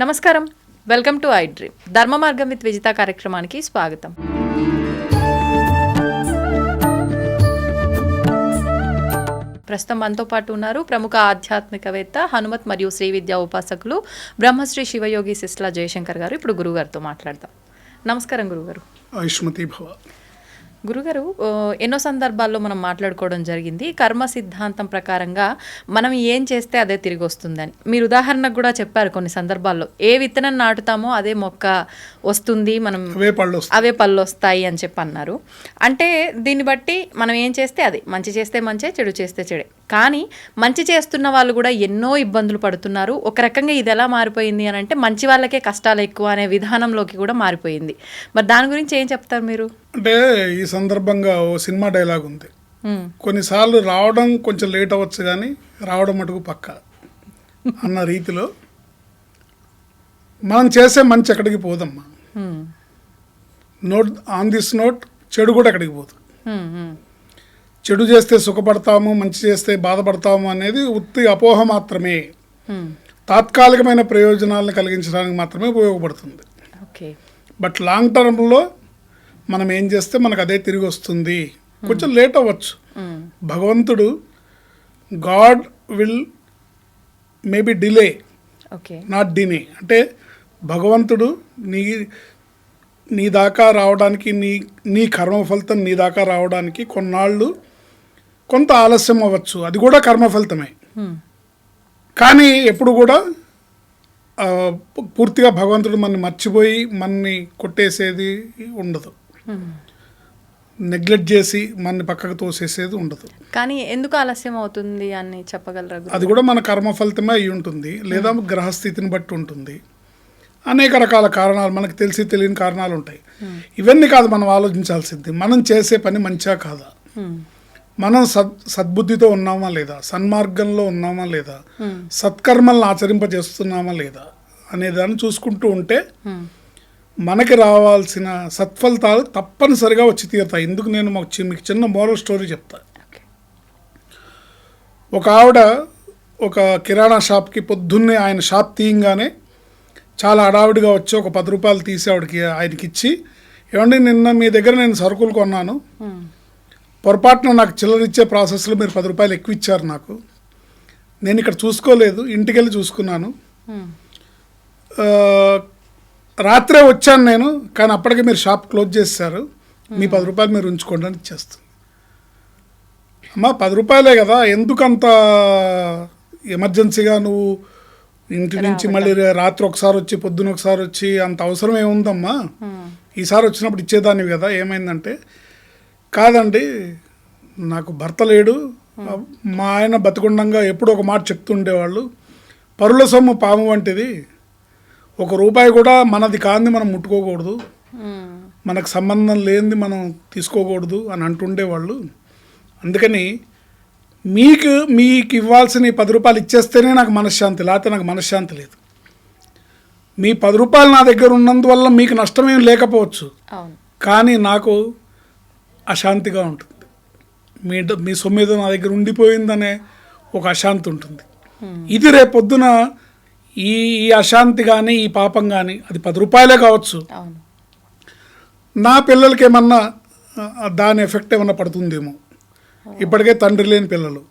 నమస్కారం. Welcome to I dream. ధర్మ మార్గం విత్ విజిత కార్యక్రమానికి స్వాగతం. ప్రస్తుతం మనతో పాటు ఉన్నారు ప్రముఖ ఆధ్యాత్మికవేత్త హనుమత్ మరియు శ్రీ విద్యా ఉపాసకులు బ్రహ్మశ్రీ శివయోగి సిస్లా జయశంకర్ గారు. ఇప్పుడు గురుగారితో మాట్లాడదాం. నమస్కారం గురుగారు ఆయుష్మతి భవ. గురుగారు ఎన్నో సందర్భాల్లో మనం మాట్లాడుకోవడం జరిగింది. కర్మ సిద్ధాంతం ప్రకారంగా మనం ఏం చేస్తే అదే తిరిగి వస్తుందని మీరు ఉదాహరణకు కూడా చెప్పారు కొన్ని సందర్భాల్లో. ఏ విత్తనం నాటుతామో అదే మొక్క వస్తుంది మనం అవే పళ్ళు వస్తాయి. అవే పళ్ళు వస్తాయి అని చెప్పి అన్నారు అంటే దీన్ని బట్టి మనం ఏం చేస్తే అది మంచి చేస్తే మంచే చెడు చేస్తే చెడే. కానీ మంచి చేస్తున్న వాళ్ళు కూడా ఎన్నో ఇబ్బందులు పడుతున్నారు. ఒక రకంగా ఇది ఎలా మారిపోయింది అని అంటే మంచి వాళ్ళకే కష్టాలు ఎక్కువ అనే విధానంలోకి కూడా మారిపోయింది. మరి దాని గురించి ఏం చెప్తారు మీరు? అంటే ఈ సందర్భంగా ఓ సినిమా డైలాగ్ ఉంది. కొన్నిసార్లు రావడం కొంచెం లేట్ అవ్వచ్చు కానీ రావడం మటుకు పక్క అన్న రీతిలో మనం చేసే మంచి ఎక్కడికి పోదమ్మా. నోట్ ఆన్ దిస్ నోట్ చెడు కూడా ఎక్కడికి పోదు. చెడు చేస్తే సుఖపడతాము మంచి చేస్తే బాధపడతాము అనేది ఉత్తి అపోహ మాత్రమే. ఉమ్, తాత్కాలికమైన ప్రయోజనాలను కలిగించడానికి మాత్రమే ఉపయోగపడుతుంది. బట్ లాంగ్ టర్మ్లో మనం ఏం చేస్తే మనకు అదే తిరిగి వస్తుంది. కొంచెం లేట్ అవ్వచ్చు. ఉమ్, భగవంతుడు God will maybe delay okay not deny అంటే భగవంతుడు నీ నీ దాకా రావడానికి నీ నీ కర్మ ఫలితం నీ దాకా రావడానికి కొన్నాళ్ళు కొంత ఆలస్యం అవ్వచ్చు. అది కూడా కర్మ ఫలితమే ఉమ్, కానీ ఎప్పుడు కూడా పూర్తిగా భగవంతుడు మనని మర్చిపోయి మనని కొట్టేసేది ఉండదు. నెగ్లెక్ట్ చేసి మనని పక్కకు తోసేసేది ఉండదు. కానీ ఎందుకు ఆలస్యం అవుతుంది అని చెప్పగలరా? అది కూడా మన కర్మ ఫలితమే అయి ఉంటుంది. లేదా గ్రహస్థితిని బట్టి ఉంటుంది. అనేక రకాల కారణాలు మనకు తెలిసి తెలియని కారణాలు ఉంటాయి. ఇవన్నీ కాదు మనం ఆలోచించాల్సింది. మనం చేసే పని మంచిగా కాదా? ఉమ్, మనం సద్ సద్బుద్ధితో ఉన్నామా లేదా? సన్మార్గంలో ఉన్నామా లేదా? సత్కర్మలను ఆచరింపజేస్తున్నామా లేదా? అనే దాన్ని చూసుకుంటూ ఉంటే మనకి రావాల్సిన సత్ఫలితాలు తప్పనిసరిగా వచ్చి తీరుతాయి. ఎందుకు నేను మాకు మీకు చిన్న మోరల్ స్టోరీ చెప్తా. ఒక ఆవిడ ఒక కిరాణా షాప్కి పొద్దున్నే ఆయన షాప్ తీయంగానే చాలా హడావిడిగా వచ్చి ఒక పది రూపాయలు తీసి ఆవిడకి ఆయనకి ఇచ్చి ఏమండి నిన్న మీ దగ్గర నేను సరుకులు కొన్నాను. పొరపాటున నాకు చిల్లర ఇచ్చే ప్రాసెస్లో మీరు పది రూపాయలు ఎక్కువ ఇచ్చారు నాకు. నేను ఇక్కడ చూసుకోలేదు ఇంటికి వెళ్ళి చూసుకున్నాను రాత్రే వచ్చాను నేను కానీ అప్పటికే మీరు షాప్ క్లోజ్ చేశారు. మీ పది రూపాయలు మీరు ఉంచుకోండి అని ఇచ్చేస్తుంది అమ్మా పది రూపాయలే కదా ఎందుకు అంత ఎమర్జెన్సీగా నువ్వు ఇంటి నుంచి మళ్ళీ రాత్రి ఒకసారి వచ్చి పొద్దున ఒకసారి వచ్చి అంత అవసరం ఏముందమ్మా? ఈసారి వచ్చినప్పుడు ఇచ్చేదానివి కదా ఏమైందంటే కాదండి నాకు భర్త లేడు. మా ఆయన బతికుండంగా ఎప్పుడు ఒక మాట చెప్తుండేవాళ్ళు పరుల సొమ్ము పాము వంటిది. ఒక రూపాయి కూడా మనది కాంది మనం ముట్టుకోకూడదు. మనకు సంబంధం లేనిది మనం తీసుకోకూడదు అని అంటుండేవాళ్ళు. అందుకని మీకు మీకు ఇవ్వాల్సిన పది రూపాయలు ఇచ్చేస్తేనే నాకు మనశ్శాంతి లేకపోతే నాకు మనశ్శాంతి లేదు. మీ పది రూపాయలు నా దగ్గర ఉన్నందువల్ల మీకు నష్టమేం లేకపోవచ్చు. కానీ నాకు అశాంతిగా ఉంటుంది. మీ మీ సొమ్మిది నా దగ్గర ఉండిపోయిందనే ఒక అశాంతి ఉంటుంది. ఇది రేపొద్దున ఈ ఈ అశాంతి కానీ ఈ పాపం కానీ అది పది రూపాయలే కావచ్చు. నా పిల్లలకి ఏమన్నా దాని ఎఫెక్ట్ ఏమన్నా పడుతుందేమో. ఇప్పటికే తండ్రి లేని పిల్లలు.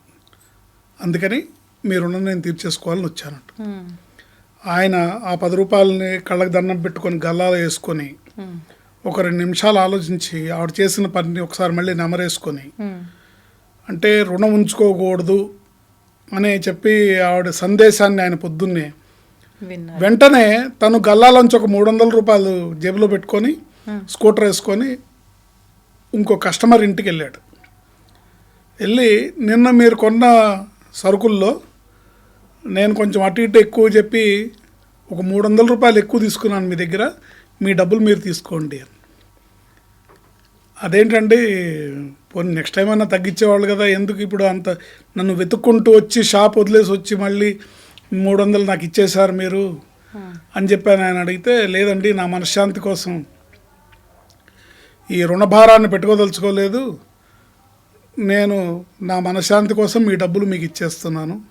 అందుకని మీ రుణం నేను తీర్చేసుకోవాలని వచ్చానంట. ఉమ్, ఆయన ఆ పది రూపాయలని కళ్ళకి దండం పెట్టుకొని గల్లాలు వేసుకొని ఉమ్, ఒక రెండు నిమిషాలు ఆలోచించి ఆవిడ చేసిన పనిని ఒకసారి మళ్ళీ నెమరేసుకొని అంటే రుణం ఉంచుకోకూడదు అని చెప్పి ఆవిడ సందేశాన్ని ఆయన పొద్దున్నే వెంటనే తను గల్లాలోంచి ఒక మూడు వందల రూపాయలు జేబులో పెట్టుకొని స్కూటర్ వేసుకొని ఇంకో కస్టమర్ ఇంటికి వెళ్ళాడు. వెళ్ళి నిన్న మీరు కొన్న సరుకుల్లో నేను కొంచెం అటు ఇటు ఎక్కువ చెప్పి ఒక మూడు వందల రూపాయలు ఎక్కువ తీసుకున్నాను మీ దగ్గర మీ డబ్బులు మీరు తీసుకోండి అని. అదేంటండి పోనీ నెక్స్ట్ టైం అయినా తగ్గించేవాళ్ళు కదా ఎందుకు ఇప్పుడు అంత నన్ను వెతుక్కుంటూ వచ్చి షాప్ వదిలేసి వచ్చి మళ్ళీ మూడు వందలు నాకు ఇచ్చేశారు మీరు అని చెప్పాను ఆయన అడిగితే లేదండి నా మనశ్శాంతి కోసం ఈ రుణభారాన్ని పెట్టుకోదలుచుకోలేదు. నేను నా మనశ్శాంతి కోసం మీ డబ్బులు మీకు ఇచ్చేస్తున్నాను.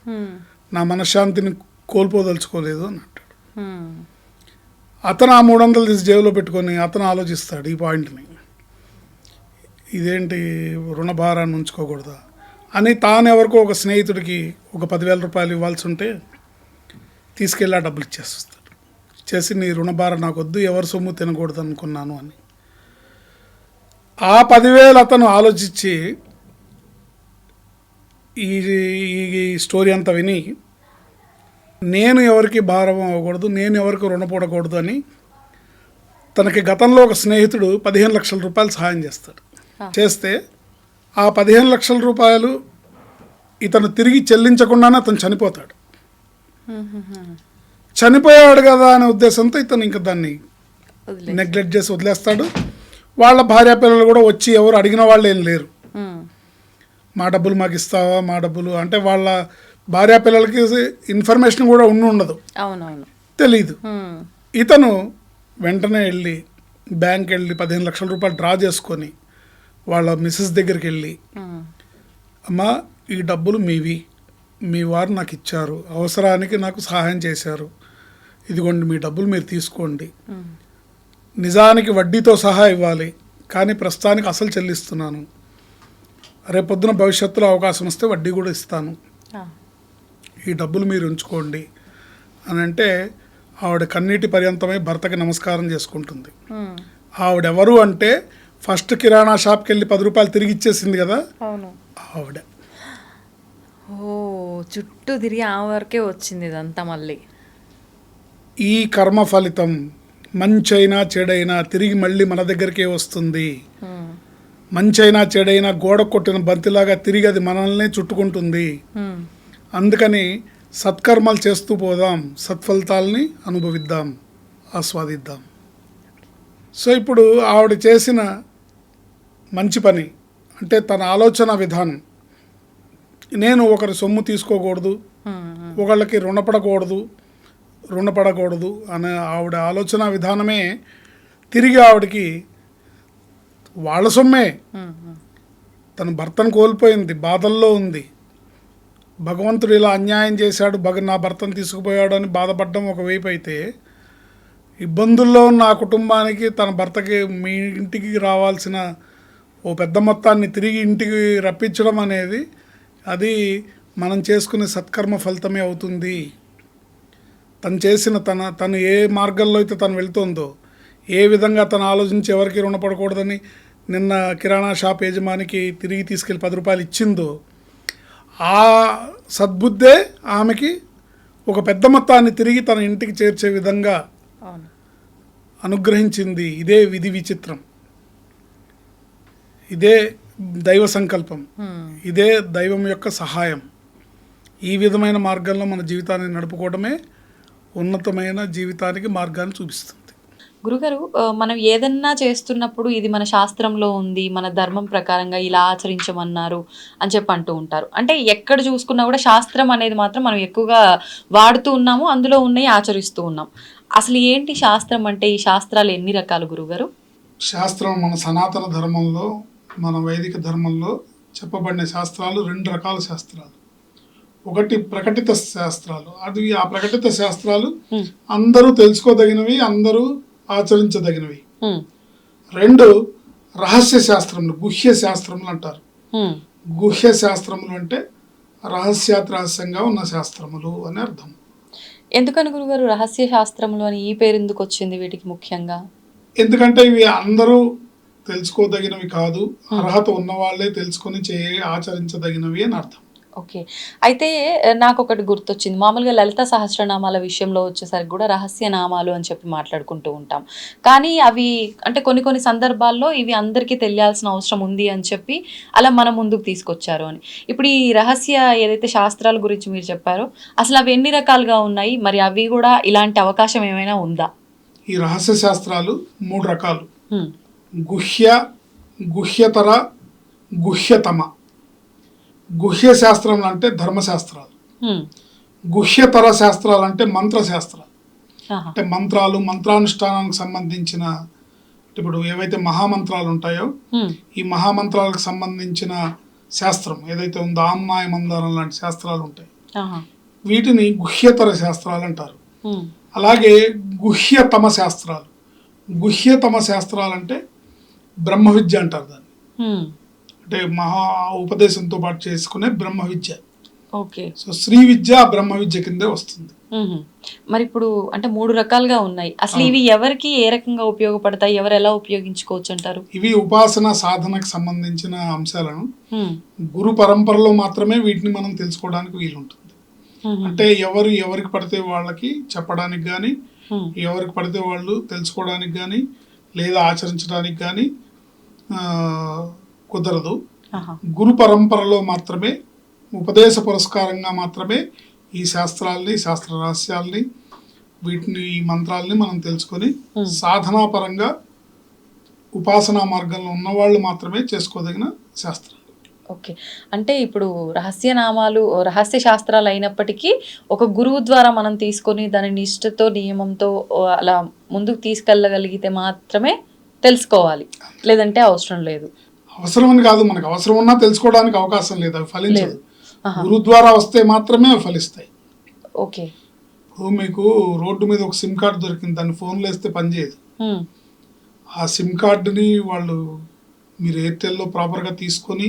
నా మనశ్శాంతిని కోల్పోదలుచుకోలేదు అని అంటాడు. అతను ఆ మూడు వందలు తీసి జేబులో పెట్టుకొని అతను ఆలోచిస్తాడు ఈ పాయింట్ని. ఇదేంటి రుణభారాన్ని ఉంచుకోకూడదా? అని తాను ఎవరికో ఒక స్నేహితుడికి ఒక పదివేల రూపాయలు ఇవ్వాల్సి ఉంటే తీసుకెళ్ళి ఆ డబ్బులు ఇచ్చేస్తాడు ఇచ్చేసి నీ రుణభారం నాకు వద్దు ఎవరి సొమ్ము తినకూడదు అనుకున్నాను అని. ఆ పదివేలు అతను ఆలోచించి ఈ ఈ స్టోరీ అంతా విని నేను ఎవరికి భారం అవ్వకూడదు నేను ఎవరికి రుణపడకూడదు అని తనకి గతంలో ఒక స్నేహితుడు పదిహేను లక్షల రూపాయలు సహాయం చేస్తాడు. చేస్తే ఆ పదిహేను లక్షల రూపాయలు ఇతను తిరిగి చెల్లించకుండానే అతను చనిపోతాడు. చనిపోయాడు కదా అనే ఉద్దేశంతో ఇతను ఇంకా దాన్ని నెగ్లెక్ట్ చేసి వదిలేస్తాడు వాళ్ళ భార్య పిల్లలు కూడా వచ్చి ఎవరు అడిగిన వాళ్ళు ఏం లేరు. మా డబ్బులు మాకు ఇస్తావా మా డబ్బులు అంటే వాళ్ళ భార్య పిల్లలకి ఇన్ఫర్మేషన్ కూడా ఉండి ఉండదు. అవునవును. తెలీదు. ఇతను వెంటనే వెళ్ళి బ్యాంక్ వెళ్ళి పదిహేను లక్షల రూపాయలు డ్రా చేసుకొని వాళ్ళ మిస్సెస్ దగ్గరికి వెళ్ళి. అమ్మా ఈ డబ్బులు మీవి. మీ వారు నాకు ఇచ్చారు. అవసరానికి నాకు సహాయం చేశారు. ఇదిగోండి మీ డబ్బులు మీరు తీసుకోండి. నిజానికి వడ్డీతో సహా ఇవ్వాలి. కానీ ప్రస్తుతానికి అసలు చెల్లిస్తున్నాను. రేపొద్దున భవిష్యత్తులో అవకాశం వస్తే వడ్డీ కూడా ఇస్తాను. ఈ డబ్బులు మీరు ఉంచుకోండి అని అంటే ఆవిడ కన్నీటి పర్యంతమై భర్తకి నమస్కారం చేసుకుంటుంది. ఆవిడెవరు అంటే ఫస్ట్ కిరాణా షాప్కి వెళ్ళి పది రూపాయలు తిరిగి ఇచ్చేసింది కదా? ఆవిడ. ఓ చుట్టూ తిరిగి ఆ వరకే వచ్చింది ఇదంతా మళ్ళీ. ఈ కర్మ ఫలితం మంచైనా చెడైనా తిరిగి మళ్ళీ మన దగ్గరికే వస్తుంది. మంచైనా చెడైనా గోడ కొట్టిన బంతిలాగా తిరిగి అది మనల్నే చుట్టుకుంటుంది. అందుకని సత్కర్మలు చేస్తూ పోదాం సత్ఫలితాలని అనుభవిద్దాం ఆస్వాదిద్దాం సో ఇప్పుడు ఆవిడ చేసిన మంచి పని అంటే తన ఆలోచన విధానం నేను ఒకరి సొమ్ము తీసుకోకూడదు. ఒకళ్ళకి రుణపడకూడదు రుణపడకూడదు అనే ఆవిడ ఆలోచన విధానమే తిరిగి ఆవిడకి వాళ్ళ సొమ్మే. తన భర్తను కోల్పోయింది బాధల్లో ఉంది భగవంతుడు ఇలా అన్యాయం చేశాడు భగ నా భర్తను తీసుకుపోయాడు అని బాధపడడం ఒకవైపు అయితే ఇబ్బందుల్లో ఉన్న ఆ కుటుంబానికి తన భర్తకి మీ ఇంటికి రావాల్సిన ఓ పెద్ద మొత్తాన్ని తిరిగి ఇంటికి రప్పించడం అనేది అది మనం చేసుకునే సత్కర్మ ఫలితమే అవుతుంది. తను చేసిన తన తను ఏ మార్గంలో అయితే తను వెళ్తుందో ఏ విధంగా తను ఆలోచించి ఎవరికి రుణపడకూడదని నిన్న కిరాణా షాప్ యజమానికి తిరిగి తీసుకెళ్ళి పది రూపాయలు ఇచ్చిందో ఆ సద్బుద్ధే ఆమెకి ఒక పెద్ద మొత్తాన్ని తిరిగి తన ఇంటికి చేర్చే విధంగా అనుగ్రహించింది. ఇదే విధి విచిత్రం. ఇదే దైవ సంకల్పం. ఇదే దైవం యొక్క సహాయం. ఈ విధమైన మార్గంలో మన జీవితాన్ని నడుపుకోవడమే ఉన్నతమైన జీవితానికి మార్గాన్ని చూపిస్తుంది. గురుగారు మనం ఏదన్నా చేస్తున్నప్పుడు ఇది మన శాస్త్రంలో ఉంది మన ధర్మం ప్రకారంగా ఇలా ఆచరించమన్నారు అని చెప్పి అంటూ ఉంటారు. అంటే ఎక్కడ చూసుకున్నా కూడా శాస్త్రం అనేది మాత్రం మనం ఎక్కువగా వాడుతూ ఉన్నాము అందులో ఉన్నాయి ఆచరిస్తూ ఉన్నాం. అసలు ఏంటి శాస్త్రం అంటే ఈ శాస్త్రాలు ఎన్ని రకాలు గురుగారు? శాస్త్రం మన సనాతన ధర్మంలో మన వైదిక ధర్మంలో చెప్పబడిన శాస్త్రాలు రెండు రకాల శాస్త్రాలు. ఒకటి ప్రకటిత శాస్త్రాలు. అది ఆ ప్రకటిత శాస్త్రాలు. అందరూ తెలుసుకోదగినవి అందరూ ఆచరించదగినవి. రెండు రహస్య శాస్త్రములు గుహ్య శాస్త్రములు అంటారు. గుహ్య శాస్త్రములు అంటే రహస్యాత్ రహస్యంగా ఉన్న శాస్త్రములు అని అర్థం. ఎందుకని గురుగారు రహస్య శాస్త్రములు అని ఈ పేరు ఎందుకు వచ్చింది వీటికి ముఖ్యంగా? ఎందుకంటే ఇవి అందరూ తెలుసుకోదగినవి కాదు. అర్హత ఉన్న వాళ్ళే తెలుసుకొని చే ఆచరించదగినవి అని అర్థం. ఓకే. అయితే నాకు ఒకటి గుర్తొచ్చింది. మామూలుగా లలిత సహస్రనామాల విషయంలో వచ్చేసరికి కూడా రహస్య నామాలు అని చెప్పి మాట్లాడుకుంటూ ఉంటాం. కానీ అవి అంటే కొన్ని కొన్ని సందర్భాల్లో ఇవి అందరికీ తెలియాల్సిన అవసరం ఉంది అని చెప్పి అలా మనం ముందుకు తీసుకొచ్చారు అని. ఇప్పుడు ఈ రహస్య ఏదైతే శాస్త్రాల గురించి మీరు చెప్పారో అసలు అవి ఎన్ని రకాలుగా ఉన్నాయి? మరి అవి కూడా ఇలాంటి అవకాశం ఏమైనా ఉందా? ఈ రహస్య శాస్త్రాలు మూడు రకాలు. గుహ్య గుహ్యతర గుహ్యతమ. గుహ్య శాస్త్రములు అంటే ధర్మశాస్త్రాలు. గుహ్యతర శాస్త్రాలు అంటే మంత్రశాస్త్రాలు. అంటే మంత్రాలు మంత్రానుష్ఠానానికి సంబంధించిన ఇప్పుడు ఏవైతే మహామంత్రాలు ఉంటాయో. ఈ మహామంత్రాలకు సంబంధించిన శాస్త్రం ఏదైతే ఉందో ఆమ్నాయ మందారం లాంటి శాస్త్రాలు ఉంటాయి. వీటిని గుహ్యతర శాస్త్రాలు అంటారు. అలాగే గుహ్యతమ శాస్త్రాలు గుహ్యతమ శాస్త్రాలు అంటే బ్రహ్మ విద్య అంటారు దాన్ని. అంటే మహా ఉపదేశంతో పాటు చేసుకునే బ్రహ్మ విద్య ఓకే సో శ్రీ విద్య బ్రహ్మ విద్య కిందే వస్తుంది. మరి ఇప్పుడు అంటే మూడు రకాలుగా ఉన్నాయి అసలు ఇవి ఎవరికి ఏ రకంగా ఉపయోగపడతాయి ఎవరు ఎలా ఉపయోగించుకోవచ్చు అంటారు ఇవి ఉపాసన సాధనకు సంబంధించిన అంశాలను. గురు పరంపరలో మాత్రమే వీటిని మనం తెలుసుకోవడానికి వీలుంటుంది. అంటే ఎవరు ఎవరికి పడితే వాళ్ళకి చెప్పడానికి కానీ. ఎవరికి పడితే వాళ్ళు తెలుసుకోవడానికి కానీ లేదా ఆచరించడానికి కానీ కుదరదు. గురు పరంపరలో మాత్రమే ఉపదేశ పురస్కారంగా మాత్రమే ఈ శాస్త్రాల్ని శాస్త్ర రహస్యాల్ని వీటిని ఈ మంత్రాల్ని మనం తెలుసుకొని సాధనా పరంగా ఉపాసనా మార్గంలో ఉన్నవాళ్ళు మాత్రమే చేసుకోదగిన శాస్త్రం ఓకే. అంటే ఇప్పుడు రహస్యనామాలు రహస్య శాస్త్రాలు అయినప్పటికీ ఒక గురువు ద్వారా మనం తీసుకొని దాని నిష్ఠతో నియమంతో అలా ముందుకు తీసుకెళ్ళగలిగితే మాత్రమే తెలుసుకోవాలి. లేదంటే అవసరం లేదు. అవసరమని కాదు మనకు అవసరం ఉన్నా తెలుసుకోవడానికి అవకాశం లేదు అవి ఫలించదు. గురు ద్వారా వస్తే మాత్రమే అవి ఫలిస్తాయి. ఓకే. ఇప్పుడు మీకు రోడ్డు మీద ఒక సిమ్ కార్డు దొరికింది దాన్ని ఫోన్లో వేస్తే పనిచేయదు. ఆ సిమ్ కార్డుని వాళ్ళు మీరు ఎయిర్టెల్లో ప్రాపర్గా తీసుకొని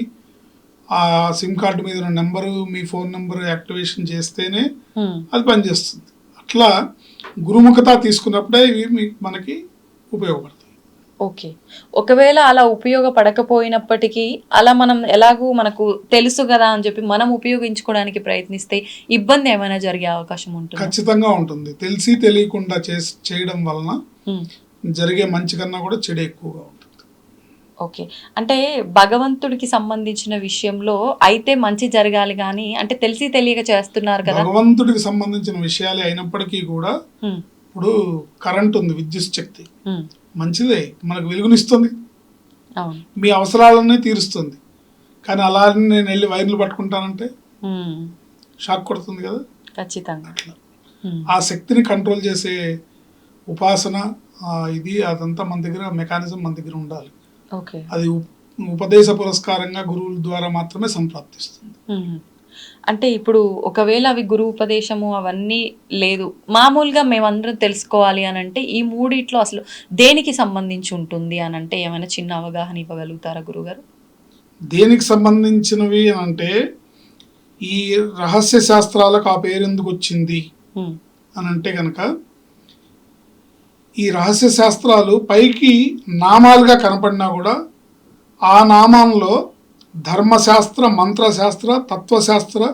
ఆ సిమ్ కార్డు మీద ఉన్న నెంబరు మీ ఫోన్ నెంబర్ యాక్టివేషన్ చేస్తేనే. అది పనిచేస్తుంది. అట్లా గురుముఖత తీసుకున్నప్పుడే ఇవి మీకు మనకి ఉపయోగపడతాయి. ఓకే. ఒకవేళ అలా ఉపయోగపడకపోయినప్పటికీ అలా మనం ఎలాగూ మనకు తెలుసు కదా అని చెప్పి మనం ఉపయోగించుకోవడానికి ప్రయత్నిస్తే ఇబ్బంది ఏమైనా జరిగే అవకాశం ఉంటుంది? ఖచ్చితంగా ఉంటుంది. తెలిసి తెలియకుండా చేయడం వలన జరిగే మంచి కన్నా కూడా చెడు ఎక్కువగా ఉంటుంది. ఓకే. అంటే భగవంతుడికి సంబంధించిన విషయంలో అయితే మంచి జరగాలి కానీ అంటే తెలిసి తెలియక చేస్తున్నారు కదా? భగవంతుడికి సంబంధించిన విషయాలే అయినప్పటికీ కూడా ఇప్పుడు కరెంట్ ఉంది విద్యుత్ శక్తి. మంచిదే మనకు వెలుగునిస్తుంది. మీ అవసరాలన్నీ తీరుస్తుంది. కానీ అలా నేను వెళ్ళి వైర్లు పట్టుకుంటానంటే షాక్ కొడుతుంది కదా. ఖచ్చితంగా. అట్లా. ఆ శక్తిని కంట్రోల్ చేసే ఉపాసన ఇది అదంతా మన దగ్గర మెకానిజం మన దగ్గర ఉండాలి. ఓకే. అది ఉప్- ఉపదేశ పురస్కారంగా గురువుల ద్వారా మాత్రమే సంప్రాప్తిస్తుంది. అంటే ఇప్పుడు ఒకవేళ అవి గురు ఉపదేశము అవన్నీ లేదు మామూలుగా మేమందరం తెలుసుకోవాలి అని అంటే ఈ మూడిట్లో అసలు దేనికి సంబంధించి ఉంటుంది అని అంటే ఏమైనా చిన్న అవగాహన ఇవ్వగలుగుతారా గురుగారు దేనికి సంబంధించినవి అని అంటే ఈ రహస్య శాస్త్రాలకు ఆ పేరు ఎందుకు వచ్చింది. అని అంటే కనుక ఈ రహస్య శాస్త్రాలు పైకి నామాలుగా కనపడినా కూడా ఆ నామంలో ధర్మశాస్త్ర మంత్రశాస్త్ర తత్వశాస్త్ర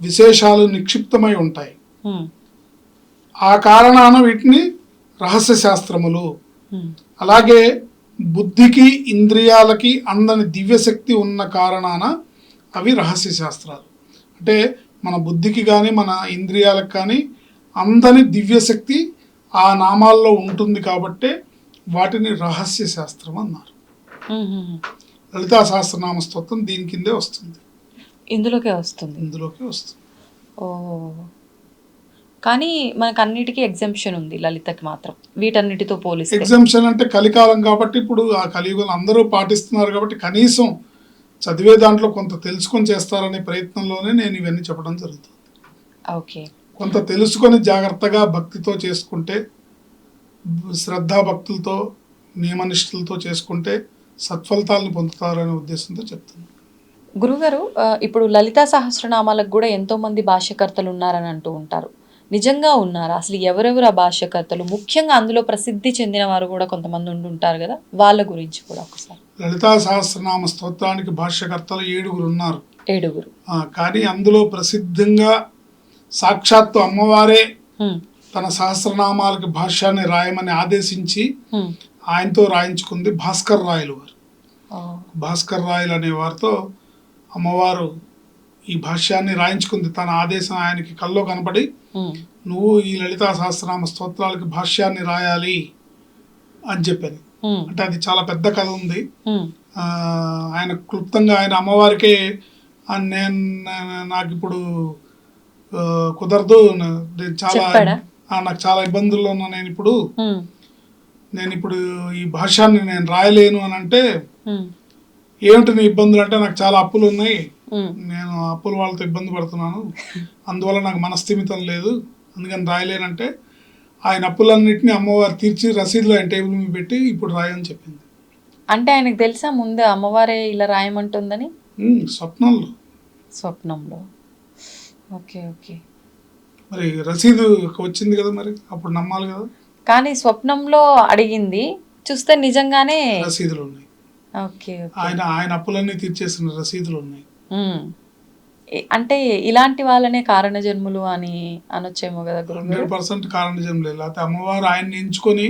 విశేషాలు నిక్షిప్తమై ఉంటాయి. ఆ కారణాన వీటిని రహస్య శాస్త్రములు. అలాగే బుద్ధికి ఇంద్రియాలకి అందని దివ్యశక్తి ఉన్న కారణాన అవి రహస్య శాస్త్రాలు అంటే మన బుద్ధికి కానీ మన ఇంద్రియాలకు కానీ అందని దివ్యశక్తి ఆ నామాల్లో ఉంటుంది కాబట్టే వాటిని రహస్య శాస్త్రం అన్నారు. లలితా సహస్రనామ స్తోత్రం దీని కిందే వస్తుంది. ఇందులోకే వస్తుంది. ఇందులోకి వస్తుంది. ఓ. కానీ మనకు అన్నిటికీ ఎగ్జంప్షన్ ఉంది లలితకి మాత్రం. వీటన్నిటితో పోలిస్తే. ఎగ్జామ్షన్ అంటే కలికాలం కాబట్టి ఇప్పుడు ఆ కలియుగం అందరూ పాటిస్తున్నారు కాబట్టి కనీసం చదివే దాంట్లో కొంత తెలుసుకొని చేస్తారనే ప్రయత్నంలోనే నేను ఇవన్నీ చెప్పడం జరుగుతుంది. ఓకే. కొంత తెలుసుకొని జాగ్రత్తగా భక్తితో చేసుకుంటే శ్రద్ధా భక్తులతో నియమనిష్టలతో చేసుకుంటే సత్ఫలితాలను పొందుతారనే ఉద్దేశంతో చెప్తున్నాను గురుగారు ఇప్పుడు లలితా సహస్రనామాలకు కూడా ఎంతో మంది భాష్యకర్తలు ఉన్నారని అంటూ ఉంటారు. నిజంగా ఉన్నారా? అసలు ఎవరెవరు ఆ భాష్యకర్తలు? ముఖ్యంగా అందులో ప్రసిద్ధి చెందిన వారు కూడా కొంతమంది ఉండి ఉంటారు కదా వాళ్ళ గురించి కూడా ఒకసారి. లలితా సహస్రనామ స్తోత్రానికి భాష్యకర్తలు ఏడుగురు ఉన్నారు. ఏడుగురు. కానీ అందులో ప్రసిద్ధంగా సాక్షాత్తు అమ్మవారే తన సహస్రనామాలకి భాష్యాన్ని రాయమని ఆదేశించి. ఆయనతో రాయించుకుంది భాస్కర్ రాయలు వారు. భాస్కర్ రాయలు అనే వారితో అమ్మవారు ఈ భాష్యాన్ని రాయించుకుంది. తన ఆదేశం ఆయనకి కల్లో కనపడి నువ్వు ఈ లలితా సహస్రనామ స్తోత్రాలకి భాష్యాన్ని రాయాలి అని చెప్పాను అంటే అది చాలా పెద్ద కథ ఉంది. ఆయన క్లుప్తంగా ఆయన అమ్మవారికే "ఆ, నేను నాకు ఇప్పుడు కుదరదు నేను చాలా నాకు చాలా ఇబ్బందుల్లో ఉన్నా నేను ఇప్పుడు నేను ఇప్పుడు ఈ భాష్యాన్ని నేను రాయలేను అని అంటే. ఏమిటి నీ ఇబ్బందులు అంటే నాకు చాలా అప్పులు ఉన్నాయి. నేను అప్పుల వాళ్ళతో ఇబ్బంది పడుతున్నాను. అందువల్ల నాకు మనస్థిమితం లేదు. అందుకని రాయలేనంటే ఆయన అప్పులన్నింటినీ అమ్మవారు తీర్చి రసీదులు ఆయన టేబుల్ మీద పెట్టి ఇప్పుడు రాయని చెప్పింది. అంటే ఆయనకు తెలుసా ముందే అమ్మవారే ఇలా రాయమంటుందని? స్వప్నంలో. స్వప్నంలో. Okay okay. మరి రసీదు వచ్చింది కదా మరి? అప్పుడు నమ్మాలి కదా? కానీ స్వప్నంలో అడిగింది. చూస్తే నిజంగానే రసీదులు ఉన్నాయి. Okay okay. ఆయన ఆయన అప్పులన్నీ తీర్చేసిన రసీదులు ఉన్నాయి. అంటే ఇలాంటి వాళ్ళనే కారణ జన్ములు అని అనొచ్చేమో కదా గురువు హండ్రెడ్ పర్సెంట్ కారణం లేదు లేకపోతే అమ్మవారు ఆయన్ని ఎంచుకొని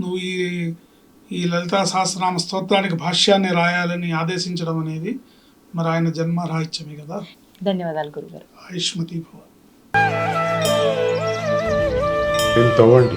నువ్వు ఈ ఈ లలితా సహస్రనామ స్తోత్రానికి భాష్యాన్ని రాయాలని ఆదేశించడం అనేది మరి ఆయన జన్మ రాహిత్యమే కదా? ధన్యవాదాలు గురుగారు ఆయుష్మతి భవ. తవ్వండి